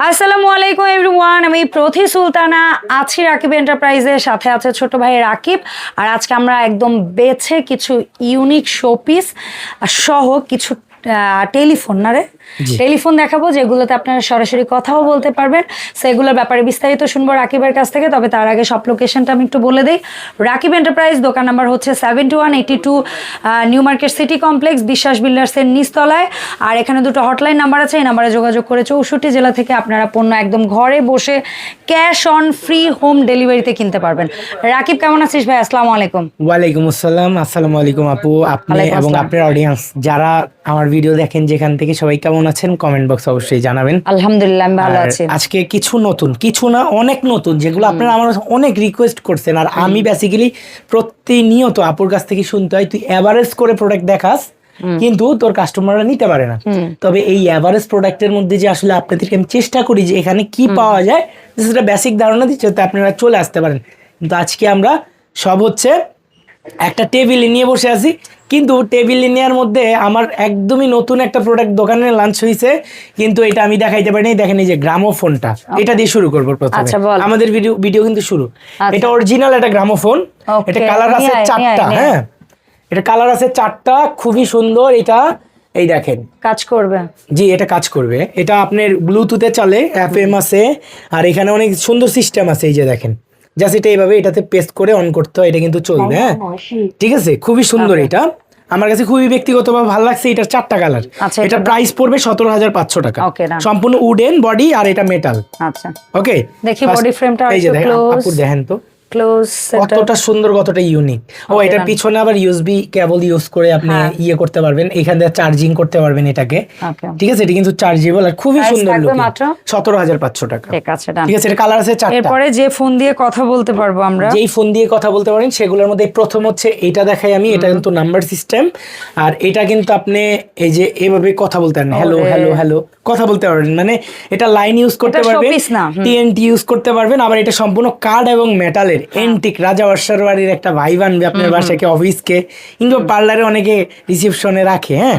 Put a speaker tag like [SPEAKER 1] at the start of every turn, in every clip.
[SPEAKER 1] আসসালামু আলাইকুম এভরিওয়ান, আমি প্রথি সুলতানা, আছি রাকিব এন্টারপ্রাইজের সাথে আছে ছোট ভাই রাকিব। আর আজকে আমরা একদম বেছে কিছু ইউনিক শোপিস সহ কিছু টেলিফোন না রে? টেলিফোন দেখাবো যেগুলোতে আপনারা সরাসরি কথাও বলতে পারবেন। সেগুলোর ব্যাপারে বিস্তারিত শুনব রাকিবের কাছ থেকে তবে তার আগে সব লোকেশনটা আমি একটু বলে দিই। রাকিব এন্টারপ্রাইজ দোকান নাম্বার হচ্ছে seventy one eighty two New Market City complex Biswas বিল্ডার্সের নিচতলায়। আর এখানে দুটো হটলাইন নাম্বার আছে এই নাম্বারে যোগাযোগ করে চৌষট্টি জেলা থেকে আপনারা পণ্য একদম ঘরে বসে ক্যাশ অন ফ্রি হোম ডেলিভারিতে কিনতে পারবেন। রাকিব কেমন আছিস ভাই? আসসালামু আলাইকুম।
[SPEAKER 2] ওয়ালাইকুম আসসালাম। আসসালামু আলাইকুম আপু। আপনি এবং আপনার অডিয়েন্স যারা আমার ভিডিও দেখেন যেখান থেকে সবাই কেমন আছেন কমেন্ট বক্স অবশ্যই জানাবেন।
[SPEAKER 1] আলহামদুলিল্লাহ আমি ভালো আছি।
[SPEAKER 2] আজকে কিছু নতুন কিছু না অনেক নতুন যেগুলো আপনারা আমার অনেক রিকোয়েস্ট করছেন। আর আমি বেসিক্যালি প্রতিনিয়ত আপুর কাছ থেকে শুনতে হয় তুই এভারেজ করে প্রোডাক্ট দেখাস কিন্তু তোর কাস্টমাররা নিতে পারে না। তবে এই এভারেজ প্রোডাক্টের মধ্যে যে আসলে আপনাদেরকে আমি চেষ্টা করি যে এখানে কি পাওয়া যায় সেটা বেসিক ধারণা দিচ্ছে যাতে আপনারা চলে আসতে পারেন। কিন্তু আজকে আমরা সব হচ্ছে একটা টেবিলে নিয়ে বসে আছি। কিন্তু টেবিলে নেওয়ার মধ্যে আমার একদমই নতুন একটা প্রোডাক্ট দোকানে লাঞ্চ হয়েছে কিন্তু এটা আমি দেখাইতে পারিনি। দেখেন এই যে গ্রামোফোনটা এটা দিয়ে শুরু করব প্রথমে।
[SPEAKER 1] আচ্ছা,
[SPEAKER 2] আমাদের ভিডিও ভিডিও কিন্তু শুরু।
[SPEAKER 1] আচ্ছা।
[SPEAKER 2] এটা অরিজিনাল একটা গ্রামোফোন এটা কালার আছে চারটা হ্যাঁ। এটা কালার আছে চারটা খুবই সুন্দর। এটা এই দেখেন।
[SPEAKER 1] কাজ করবে।
[SPEAKER 2] জি এটা কাজ করবে। এটা আপনার ব্লুটুথে চলে এফএম আছে আর এখানে অনেক সুন্দর সিস্টেম আছে এই যে দেখেন। জাস্ট এটা এইভাবে এটাতে পেস্ট করে অন করতে হয় এটা কিন্তু চলবে হ্যাঁ। ঠিক আছে? খুবই সুন্দর এটা। আমার কাছে খুবই ব্যক্তিগতভাবে ভালো লাগছে এটার চারটা কালার
[SPEAKER 1] আচ্ছা,
[SPEAKER 2] এটা প্রাইস পড়বে সতেরো হাজার পাঁচশো টাকা। সম্পূর্ণ উডেন বডি আর এটা মেটাল
[SPEAKER 1] আচ্ছা।
[SPEAKER 2] ওকে
[SPEAKER 1] দেখি বডি ফ্রেমটা
[SPEAKER 2] এই যে দেখেন তো।
[SPEAKER 1] ক্লোজ
[SPEAKER 2] কতটা সুন্দর কতটা ইউনিক ও
[SPEAKER 1] done.
[SPEAKER 2] পিছনে আবার ইউএসবি কেবল ইউজ করে আপনি
[SPEAKER 1] হ্যাঁ।
[SPEAKER 2] ইয়ে করতে পারবেন। এখান থেকে চার্জিং করতে পারবেন এটাকে। ঠিক আছে? এটা কিন্তু চার্জেবল আর খুবই সুন্দর
[SPEAKER 1] থাকবে মাত্র?
[SPEAKER 2] সতেরো হাজার পাঁচশো টাকা।
[SPEAKER 1] ঠিক আছে
[SPEAKER 2] ঠিক আছে? এটা কালার আছে চারটা।
[SPEAKER 1] এরপরে যে ফোন দিয়ে কথা বলতে পারব আমরা।
[SPEAKER 2] যেই ফোন দিয়ে কথা বলতে পারেন সেগুলোর মধ্যে প্রথম হচ্ছে এটা দেখাই আমি। এটা কিন্তু নাম্বার সিস্টেম আর এটা কিন্তু আপনি এই যে এভাবে কথা বলতে পারেন। হ্যালো হ্যালো হ্যালো কথা বলতে পারবেন। মানে এটা লাইন ইউজ করতে পারবেন। টিএনটি ইউজ করতে পারবেন। আবার এটা সম্পূর্ণ কার্ড এবং মেটালের এন্টিক রাজা বাসার বাড়ির একটা ভাই বানবে আপনার বাসাকে অফিসকে কিন্তু পার্লারে অনেকে রিসেপশনে রাখে হ্যাঁ?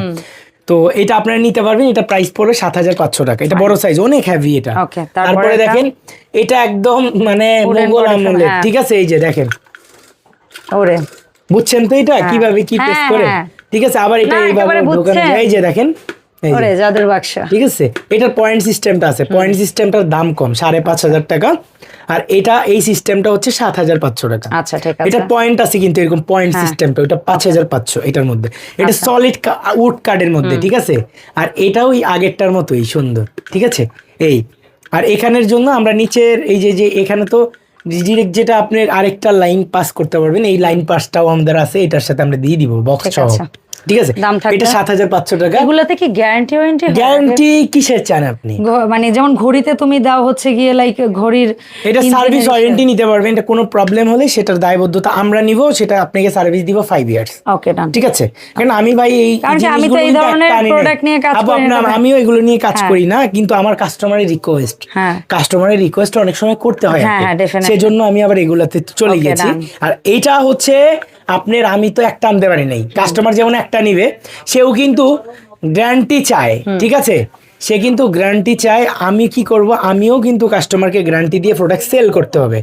[SPEAKER 2] তো এটা আপনারা নিতে পারবেন এটা প্রাইস পড়বে সাত হাজার পাঁচশো টাকা। এটা বড় সাইজ অনেক হেভি এটা।
[SPEAKER 1] তারপরে
[SPEAKER 2] দেখেন এটা একদম মানে মোগল আমলের।
[SPEAKER 1] হ্যাঁ।
[SPEAKER 2] ঠিক আছে এই যে দেখেন।
[SPEAKER 1] ওরে।
[SPEAKER 2] বুঝছেন তো এটা? কীভাবে কি
[SPEAKER 1] হ্যাঁ,
[SPEAKER 2] পেস্ট করে?
[SPEAKER 1] হ্যাঁ।
[SPEAKER 2] ঠিক আছে আবার এটা এইভাবে
[SPEAKER 1] একেবারে
[SPEAKER 2] ঢোকানো যায় এই যে দেখেন।
[SPEAKER 1] ওরে জাদুর বাক্স।
[SPEAKER 2] ঠিক আছে? এটার পয়েন্ট সিস্টেমটা আছে। পয়েন্ট সিস্টেমটার দাম কম সাড়ে পাঁচ হাজার টাকা। আর এটা এই সিস্টেমটা হচ্ছে সাত হাজার পাঁচশো টাকা।
[SPEAKER 1] আচ্ছা ঠিক আছে।
[SPEAKER 2] এটার পয়েন্ট আছে কিন্তু এরকম পয়েন্ট
[SPEAKER 1] হ্যাঁ।
[SPEAKER 2] সিস্টেমটা ওটা পাঁচ হাজার পাঁচশো এটার মধ্যে। এটা সলিড উড কার্ডের মধ্যে ঠিক আছে? আর এটাও ওই আগেরটার মতোই সুন্দর ঠিক আছে? এই আর এখানের জন্য আমরা নিচের এই যে যে এখানে তো ডিরেক্ট যেটা আপনার আরেকটা লাইন পাস করতে পারবেন এই লাইন পাসটাও আমাদের আছে এটার সাথে আমরা দিয়ে দিব বক্স সহ। ঠিক আছে?
[SPEAKER 1] দাম থাকবে?
[SPEAKER 2] এটা টাকা।
[SPEAKER 1] এগুলোতে কি গ্যারান্টি ওয়ারেন্টি
[SPEAKER 2] গ্যারান্টি কিসের চান আপনি?
[SPEAKER 1] মানে যেমন ঘড়িতে তুমি দাও হচ্ছে গিয়ে লাইক ঘড়ির
[SPEAKER 2] এটা সার্ভিস ওয়ারেন্টি নিতে পারবেন এটা কোনো প্রবলেম হলে সেটার দায়বদ্ধতা আমরা নিব সেটা আপনাকে সার্ভিস দিব ফাইভ ইয়ার্স
[SPEAKER 1] ওকে ডান
[SPEAKER 2] ঠিক আছে? কারণ আমি ভাই এই
[SPEAKER 1] আমি তো এই ধরনের
[SPEAKER 2] একটা আনি নাই।
[SPEAKER 1] product নিয়ে কাজ করি না
[SPEAKER 2] আমিও এগুলো নিয়ে কাজ
[SPEAKER 1] হ্যাঁ।
[SPEAKER 2] করি না কিন্তু আমার কাস্টমারের রিকোয়েস্ট
[SPEAKER 1] হ্যাঁ।
[SPEAKER 2] কাস্টমারের রিকোয়েস্ট অনেক সময় করতে হয়
[SPEAKER 1] হ্যাঁ, হ্যাঁ,
[SPEAKER 2] সেজন্য আমি আবার এগুলাতে চলে গেছি। আর এইটা হচ্ছে আপনার আমি তো একটা আনতে পারি নাই। কাস্টমার যেমন একটা নিবে সেও কিন্তু গ্যারান্টি চায় ঠিক আছে? সে কিন্তু গ্যারান্টি চায় আমি কি করব? আমিও কিন্তু কাস্টমারকে গ্যারান্টি দিয়ে প্রোডাক্ট সেল করতে হবে।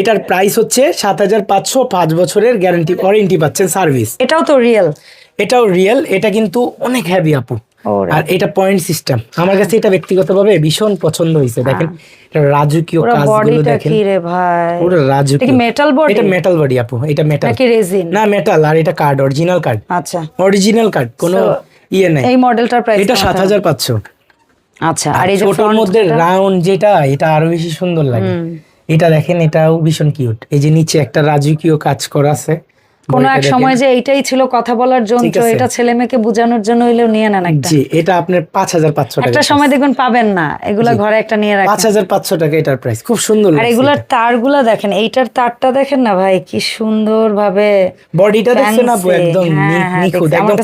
[SPEAKER 2] এটার প্রাইস হচ্ছে সাত হাজার পাঁচশো পাঁচ বছরের গ্যারান্টি ওয়ারেন্টি পাচ্ছেন সার্ভিস
[SPEAKER 1] এটাও তো রিয়েল
[SPEAKER 2] এটাও রিয়েল এটা কিন্তু অনেক হ্যাভি আপু। আর এটা পয়েন্ট সিস্টেম আমার কাছে এটা ব্যক্তিগতভাবে ভীষণ পছন্দ হয়েছে। দেখেন এটা রাজকীয় কাজগুলো দেখেন।
[SPEAKER 1] কি রে ভাই?
[SPEAKER 2] পুরো রাজকীয়।
[SPEAKER 1] মেটাল বডি
[SPEAKER 2] এটা মেটাল বডি আপু। এটা মেটাল
[SPEAKER 1] নাকি রেজিন
[SPEAKER 2] না মেটাল আর এটা কার্ড অরিজিনাল কার্ড
[SPEAKER 1] আচ্ছা।
[SPEAKER 2] অরিজিনাল কার্ড কোনো ইয়ে নাই।
[SPEAKER 1] এই মডেলটার প্রাইস
[SPEAKER 2] এটা সাত হাজার পাঁচশো।
[SPEAKER 1] আচ্ছা আর
[SPEAKER 2] আর
[SPEAKER 1] এই যে
[SPEAKER 2] ছোটর মধ্যে রাউন্ড যেটা এটা আরও বেশি সুন্দর লাগে। এটা দেখেন এটাও ভীষণ কিউট এই যে নিচে একটা রাজকীয় কাজ করা আছে।
[SPEAKER 1] কোনো এক সময় যে এইটাই ছিল কথা বলার যন্ত্র এটা ছেলে মেয়েকে বোঝানোর জন্য হইলেও নিয়ে নেন একটা।
[SPEAKER 2] জি এটা আপনার হাজার পাঁচশো টাকা
[SPEAKER 1] একটা সময় দেখুন পাবেন না এগুলা ঘরে একটা নিয়ে রাখেন।
[SPEAKER 2] হাজার পাঁচশো টাকা এটার প্রাইস খুব সুন্দর
[SPEAKER 1] আর এগুলার। তারগুলা দেখেন এইটার তারটা দেখেন না ভাই কি সুন্দর ভাবে
[SPEAKER 2] বডিটা দেখছেন আপু একদম
[SPEAKER 1] হ্যাঁ, হ্যাঁ,
[SPEAKER 2] নিখুঁত একদম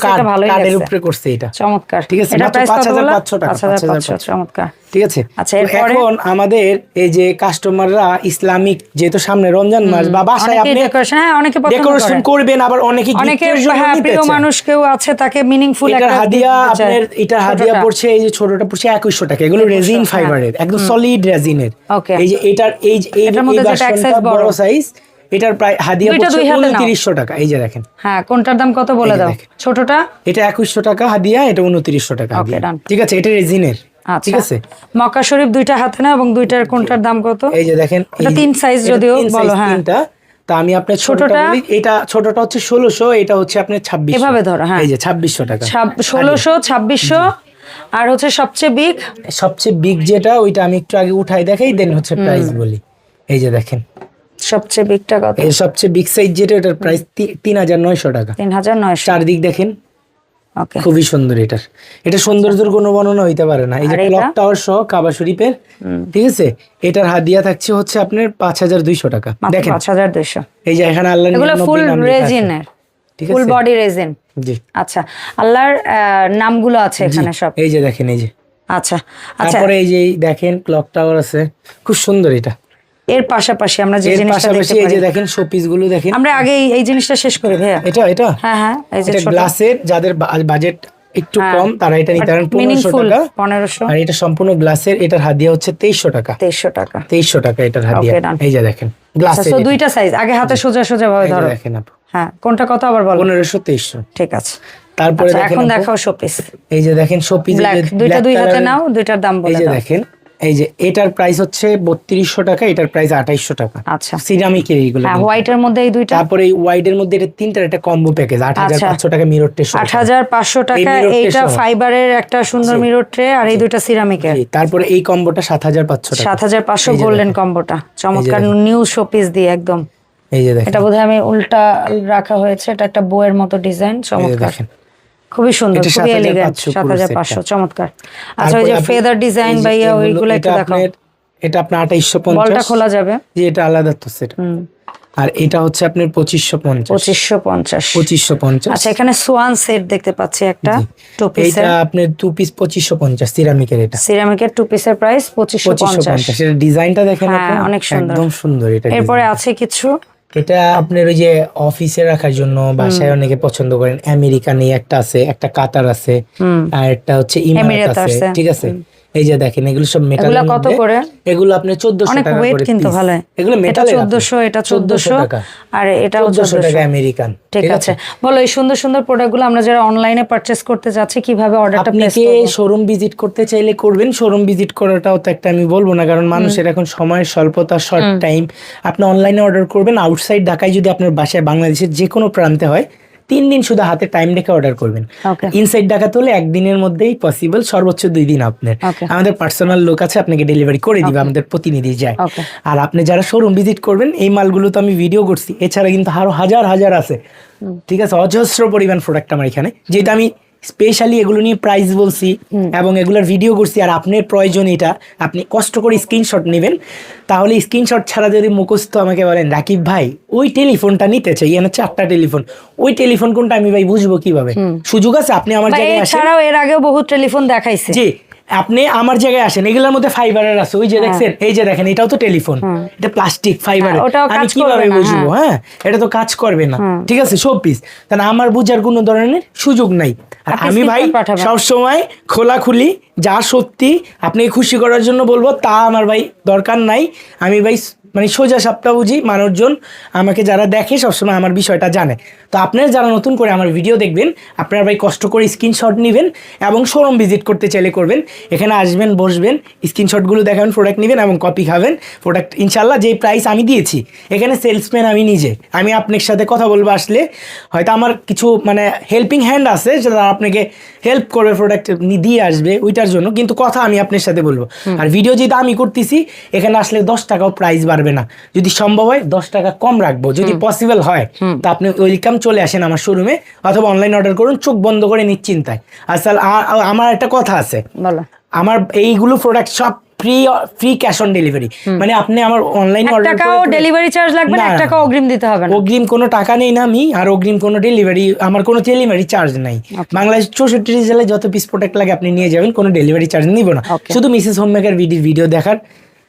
[SPEAKER 2] কাঠের উপরে করছে এটা।
[SPEAKER 1] চমৎকার।
[SPEAKER 2] ঠিক আছে,
[SPEAKER 1] এটা
[SPEAKER 2] মাত্র
[SPEAKER 1] প্রাইস কত
[SPEAKER 2] 5,500
[SPEAKER 1] বললা?
[SPEAKER 2] টাকা,
[SPEAKER 1] 5,500
[SPEAKER 2] 5,500
[SPEAKER 1] চমৎকার।
[SPEAKER 2] ঠিক আছে?
[SPEAKER 1] আচ্ছা,
[SPEAKER 2] এখন আমাদের এই যে কাস্টমাররা ইসলামিক যেহেতু সামনে রমজান মাস বা বাসায় আপনি
[SPEAKER 1] হ্যাঁ অনেকে
[SPEAKER 2] ডেকোরেশন করবেন আবার অনেকে গিফটের জন্য
[SPEAKER 1] হ্যাঁ
[SPEAKER 2] নিতে
[SPEAKER 1] মানুষ কেউ আছে তাকে মিনিংফুল একটা
[SPEAKER 2] হাদিয়া আপনার এটার হাদিয়া পড়ছে এই যে ছোটটা পড়ছে একুশশো টাকা এগুলো রেজিন
[SPEAKER 1] হ্যাঁ।
[SPEAKER 2] ফাইবারের একদম সলিড রেজিনের এই যে এটার এই যে এই ভার্সনটা
[SPEAKER 1] বড়।
[SPEAKER 2] সাইজ এটার প্রায় হাদিয়া পড়ছে
[SPEAKER 1] দুই হাতে নাও।
[SPEAKER 2] উনত্রিশশো টাকা এই যে দেখেন।
[SPEAKER 1] হ্যাঁ কোনটার দাম কত বলে দাও। ছোটটা?
[SPEAKER 2] এটা একুশশো টাকা হাদিয়া এটা উনত্রিশশো টাকা. ঠিক আছে এটা রেজিনের ঠিক আছে।
[SPEAKER 1] মক্কা শরীফ দুইটা হাতে না এবং দুইটার কোনটার দাম কত?
[SPEAKER 2] এই যে দেখেন
[SPEAKER 1] এটা তিন
[SPEAKER 2] এটা
[SPEAKER 1] যদিও বলো, হ্যাঁ।
[SPEAKER 2] তিনটা। তা আমি আপনার ছোটটা? এটা ছোটটা হচ্ছে ষোলোশো এটা হচ্ছে আপনার ছাব্বিশ
[SPEAKER 1] এভাবে ধরো, হ্যাঁ।
[SPEAKER 2] এই যে ছাব্বিশশো টাকা।
[SPEAKER 1] ষোলোশো ছাব্বিশশো আর হচ্ছে সবচেয়ে বিগ
[SPEAKER 2] সবচেয়ে বিগ যেটা ওইটা আমি একটু আগে উঠাই দেখাই দেন হচ্ছে প্রাইস বলি। এই যে দেখেন।
[SPEAKER 1] সবচেয়ে বিগটা কত?
[SPEAKER 2] এই সবচেয়ে বিগ সাইজ যেটা ওটার প্রাইস তিন হাজার নয়শো টাকা।
[SPEAKER 1] তিন হাজার নয়শো।
[SPEAKER 2] চারদিক দেখেন। খুবই সুন্দর এটার এটা সৌন্দর্যের কোনো বর্ণনা হইতে পারে না। এই যে? ক্লক টাওয়ার সহ কাবা শরীফের ঠিক আছে? এটার হাদিয়া থাকছে হচ্ছে আপনার পাঁচ হাজার দুইশো টাকা। দেখেন।
[SPEAKER 1] পাঁচ হাজার দুইশো।
[SPEAKER 2] এই যে এখানে আল্লাহ
[SPEAKER 1] ফুল রেজিনের
[SPEAKER 2] ঠিক
[SPEAKER 1] ফুল বডি রেজিন
[SPEAKER 2] জি।
[SPEAKER 1] আচ্ছা আল্লাহর নামগুলো আছে এখানে সব।
[SPEAKER 2] এই যে দেখেন এই যে।
[SPEAKER 1] আচ্ছা আচ্ছা।
[SPEAKER 2] তারপরে এই যে দেখেন ক্লক টাওয়ার আছে। খুব সুন্দর এটা।
[SPEAKER 1] এর পাশাপাশি আমরা যে জিনিসটা দেখতে
[SPEAKER 2] এই যে দেখেন শোপিসগুলো দেখেন।
[SPEAKER 1] আমরা আগে এই- এই জিনিসটা শেষ করে ভাইয়া।
[SPEAKER 2] এটা এটা?
[SPEAKER 1] হ্যাঁ হ্যাঁ এই যে ছোট।
[SPEAKER 2] গ্লাসের যাদের বাজেট একটু
[SPEAKER 1] হ্যাঁ।
[SPEAKER 2] কম তারা এটা নিতে পারেন পনেরোশো টাকা।
[SPEAKER 1] পনেরোশো।
[SPEAKER 2] আর এটা সম্পূর্ণ গ্লাসের এটার হাদিয়া হচ্ছে তেইশশো টাকা।
[SPEAKER 1] তেইশশো টাকা।
[SPEAKER 2] তেইশশো টাকা এটার হাদিয়া। এই যে দেখেন গ্লাসের
[SPEAKER 1] দুইটা সাইজ আগে হাতে সোজা সোজা ভাবে ধরো।
[SPEAKER 2] দেখেন আপু।
[SPEAKER 1] হ্যাঁ কোনটা কত আবার বলো?
[SPEAKER 2] পনেরোশো তেইশশো।
[SPEAKER 1] ঠিক আছে।
[SPEAKER 2] তারপরে
[SPEAKER 1] আচ্ছা
[SPEAKER 2] দেখেন
[SPEAKER 1] এখন দেখাও শোপিস
[SPEAKER 2] এই যে দেখেন শোপিস
[SPEAKER 1] দুইটা দুই হাতে নাও দুইটার দাম
[SPEAKER 2] এই
[SPEAKER 1] বলে
[SPEAKER 2] যে দেখেন এই যে এটার প্রাইস হচ্ছে বত্রিশশো টাকা এটার প্রাইস আঠাইশশো টাকা।
[SPEAKER 1] আচ্ছা।
[SPEAKER 2] সিরামিকের এইগুলো
[SPEAKER 1] হ্যাঁ হোয়াইটের মধ্যে এই দুইটা?
[SPEAKER 2] তারপরে এই ওয়াইডের মধ্যে এটা তিনটার একটা কম্বো প্যাকেজ আট হাজার। পাঁচশো টাকা মিরর টেস্ট
[SPEAKER 1] আট হাজার পাঁচশো টাকা এইটা ফাইবারের একটা সুন্দর মিরর ট্রে আর এই দুইটা সিরামিকের
[SPEAKER 2] তারপরে এই কম্বোটা সাত হাজার পাঁচশো
[SPEAKER 1] সাত হাজার পাঁচশো গোল্ডেন কম্বোটা চমৎকার নিউ শোপিস দিয়ে একদম।
[SPEAKER 2] এই যে দেখেন।
[SPEAKER 1] এটা বোধহয় আমি উল্টা রাখা হয়েছে এটা একটা বইয়ের মতো ডিজাইন চমৎকার।
[SPEAKER 2] দেখেন।
[SPEAKER 1] খুবই সুন্দর
[SPEAKER 2] এটা
[SPEAKER 1] খুবই
[SPEAKER 2] 7500
[SPEAKER 1] এলিগেন্ট
[SPEAKER 2] পুরো
[SPEAKER 1] সাত হাজার
[SPEAKER 2] সেটটা।
[SPEAKER 1] পাঁচশো চমৎকার। আচ্ছা ওই যে ফেদার ডিজাইন ভাইয়া ওইগুলো একটু দেখাও।
[SPEAKER 2] এটা আপনার আঠাইশশো
[SPEAKER 1] বলটা খোলা যাবে।
[SPEAKER 2] যে এটা আলাদা তো সেটা। আর এটা হচ্ছে আপনার পঁচিশশো পঞ্চাশ।
[SPEAKER 1] পঁচিশশো পঞ্চাশ।
[SPEAKER 2] পঁচিশশো পঞ্চাশ।
[SPEAKER 1] আচ্ছা এখানে সোয়ান সেট দেখতে পাচ্ছি একটা টু পিসের
[SPEAKER 2] এইটা আপনার টু পিস পঁচিশশো পঞ্চাশ সিরামিকের এটা।
[SPEAKER 1] সিরামিকের টু পিসের প্রাইস পঁচিশশো
[SPEAKER 2] পঁচিশশো
[SPEAKER 1] পঞ্চাশ।
[SPEAKER 2] পঞ্চাশ। এটা ডিজাইনটা দেখেন
[SPEAKER 1] হ্যাঁ,
[SPEAKER 2] আপনি?
[SPEAKER 1] অনেক সুন্দর।
[SPEAKER 2] একদম সুন্দর এটা
[SPEAKER 1] এরপরে আছে কিছু
[SPEAKER 2] এটা আপনার ওই যে অফিসে রাখার জন্য বাসায় অনেকে পছন্দ করেন। আমেরিকানি একটা আছে একটা কাতার আছে আর একটা হচ্ছে ইমারত আছে। ঠিক আছে? এই যে দেখেন এগুলো সব
[SPEAKER 1] এগুলা কত করে?
[SPEAKER 2] এগুলো আপনি 1400
[SPEAKER 1] অনেক
[SPEAKER 2] টাকা
[SPEAKER 1] ওয়েট কিন্তু। ভালো।
[SPEAKER 2] এগুলো
[SPEAKER 1] এটা
[SPEAKER 2] মেটালের
[SPEAKER 1] চোদ্দশো এটা চোদ্দশো আর এটা
[SPEAKER 2] 1400
[SPEAKER 1] চোদ্দশো।
[SPEAKER 2] টাকা আমেরিকান
[SPEAKER 1] ঠিক আছে। বলো এই সুন্দর সুন্দর প্রোডাক্টগুলো আমরা যারা অনলাইনে পারচেস করতে যাচ্ছি কীভাবে অর্ডারটা
[SPEAKER 2] আপনি
[SPEAKER 1] প্লেস করব?
[SPEAKER 2] শোরুম ভিজিট করতে চাইলে করবেন। শোরুম ভিজিট করাটাও তো একটা আমি বলব না কারণ মানুষের এখন সময়ের স্বল্পতা শর্ট টাইম আপনি অনলাইনে অর্ডার করবেন আউটসাইড ঢাকায় যদি আপনার বাসায় বাংলাদেশের যে কোনো প্রান্তে হয় তিন দিন শুধু হাতে টাইম রেখে অর্ডার করবেন। ইনসাইড ডাকা তুলে একদিনের মধ্যেই পসিবল সর্বোচ্চ দুই দিন আপনার। আমাদের পার্সোনাল লোক আছে আপনাকে ডেলিভারি করে দিবে আমাদের প্রতিনিধি যায়। আর আপনি যারা শোরুম ভিজিট করবেন এই মালগুলো তো আমি ভিডিও করছি। এছাড়া কিন্তু আরও হাজার হাজার আছে। ঠিক আছে? অজস্র পরিমাণ প্রোডাক্ট আমার এখানে। যেটা আমি স্পেশালি এগুলো নিয়ে প্রাইস বলছি এবং এগুলোর ভিডিও করছি আর আপনার প্রয়োজন এটা। আপনি কষ্ট করে স্ক্রিনশট নেবেন। তাহলে স্ক্রিনশট ছাড়া যদি মুখস্থ আমাকে বলেন রাকিব ভাই ওই টেলিফোনটা নিতে চাই। এখানে চারটা টেলিফোন। ওই টেলিফোন কোনটা আমি ভাই বুঝব কীভাবে? সুযোগ আছে? আপনি আমার জায়গায় আসেন।
[SPEAKER 1] এছাড়াও এর আগেও বহু টেলিফোন দেখাইছে।
[SPEAKER 2] জি। আপনি আমার জায়গায় আসেন এগুলোর মধ্যে ফাইবারের আছে। ওই যে দেখছেন এই যে দেখেন এটাও তো টেলিফোন। এটা প্লাস্টিক ফাইবার
[SPEAKER 1] হ্যাঁ,
[SPEAKER 2] আমি কীভাবে বুঝব? হ্যাঁ। এটা তো কাজ করবে না। ঠিক আছে সব পিস তাহলে আমার বুঝার কোনো ধরনের সুযোগ নাই। আর আমি ভাই
[SPEAKER 1] screenshot পাঠাবেন।
[SPEAKER 2] সব সময় খোলাখুলি যা সত্যি আপনি খুশি করার জন্য বলব তা আমার ভাই দরকার নাই। আমি ভাই মানে সোজা সাপটা বুঝি মানুষজন আমাকে যারা দেখে সবসময় আমার বিষয়টা জানে। তো আপনারা যারা নতুন করে আমার ভিডিও দেখবেন আপনারা ভাই কষ্ট করে স্ক্রিনশট নেবেন এবং শোরুম ভিজিট করতে চাইলে করবেন। এখানে আসবেন বসবেন স্ক্রিনশটগুলো দেখাবেন প্রোডাক্ট নেবেন এবং কপি খাবেন। প্রোডাক্ট ইনশাল্লাহ যেই প্রাইস আমি দিয়েছি এখানে সেলসম্যান আমি নিজে। আমি আপনার সাথে কথা বলব আসলে হয়তো আমার কিছু মানে হেল্পিং হ্যান্ড আছে যারা আপনাকে হেল্প করবে প্রোডাক্ট দিয়ে আসবে ওইটার জন্য কিন্তু কথা আমি আপনার সাথে বলব। আর ভিডিও যেটা আমি করতেছি এখানে আসলে দশ টাকাও প্রাইস বাড়বে না। যদি সম্ভব হয় দশ টাকা কম রাখব। যদি পসিবল হয় তা আপনি ওয়েলকাম চলে আসেন আমার শোরুমে অথবা অনলাইন অর্ডার করুন চোখ বন্ধ করে নিশ্চিন্তায় আসলে আমার একটা কথা আছে। আমার এইগুলো প্রোডাক্ট সব free free cash on delivery মানে আপনি আমার অনলাইনে অর্ডার
[SPEAKER 1] টাকাও ডেলিভারি চার্জ লাগবে না টাকা অগ্রিম দিতে হবে না।
[SPEAKER 2] অগ্রিম কোনো টাকা নেই না আমি আর অগ্রিম কোনো ডেলিভারি আমার কোনো ডেলিভারি চার্জ নাই। বাংলাদেশ চৌষট্টি জেলায় যত পিস প্রোডাক্ট লাগে আপনি নিয়ে যাবেন কোনো ডেলিভারি চার্জ নিব না। শুধু মিসেস হোম মেকার ভিডিও দেখার।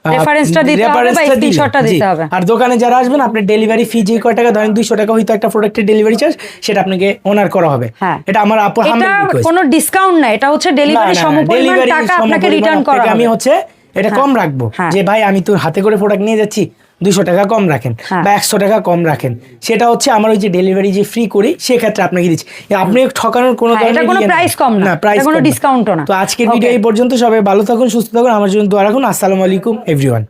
[SPEAKER 1] Reference-টা দিতে হবে বা
[SPEAKER 2] জি।
[SPEAKER 1] দিতে হবে।
[SPEAKER 2] আর দোকানে যারা আসবেন আপনার ডেলিভারি ফি যে কয় টাকা ধরেন দুইশো টাকা হয়তো একটা প্রোডাক্টের ডেলিভারি চার্জ সেটা আপনাকে ওনার করা হবে
[SPEAKER 1] হ্যাঁ।
[SPEAKER 2] এটা আমার আপু
[SPEAKER 1] এটা কোনো ডিসকাউন্ট না এটা হচ্ছে ডেলিভারি সমপরিমাণ টাকা আপনাকে রিটার্ন করা
[SPEAKER 2] আমি হচ্ছে এটা কম রাখব।
[SPEAKER 1] হ্যাঁ।
[SPEAKER 2] যে ভাই আমি তো হাতে করে প্রোডাক্ট নিয়ে যাচ্ছি দুশো টাকা কম রাখেন
[SPEAKER 1] হ্যাঁ।
[SPEAKER 2] বা একশো টাকা কম রাখেন। সেটা হচ্ছে আমার ওই যে ডেলিভারি যে ফ্রি করি সেক্ষেত্রে আপনাকে দিচ্ছি। আপনি ঠকানোর কোনো প্রাইস
[SPEAKER 1] কোনো কম না।
[SPEAKER 2] প্রাইস
[SPEAKER 1] কোনো ডিসকাউন্ট না।
[SPEAKER 2] তো আজকের ভিডিও এই পর্যন্ত। সবাই ভালো থাকুন সুস্থ থাকুন। আমার জন্য দোয়া রাখুন। আসসালামু আলাইকুম এভরিওয়ান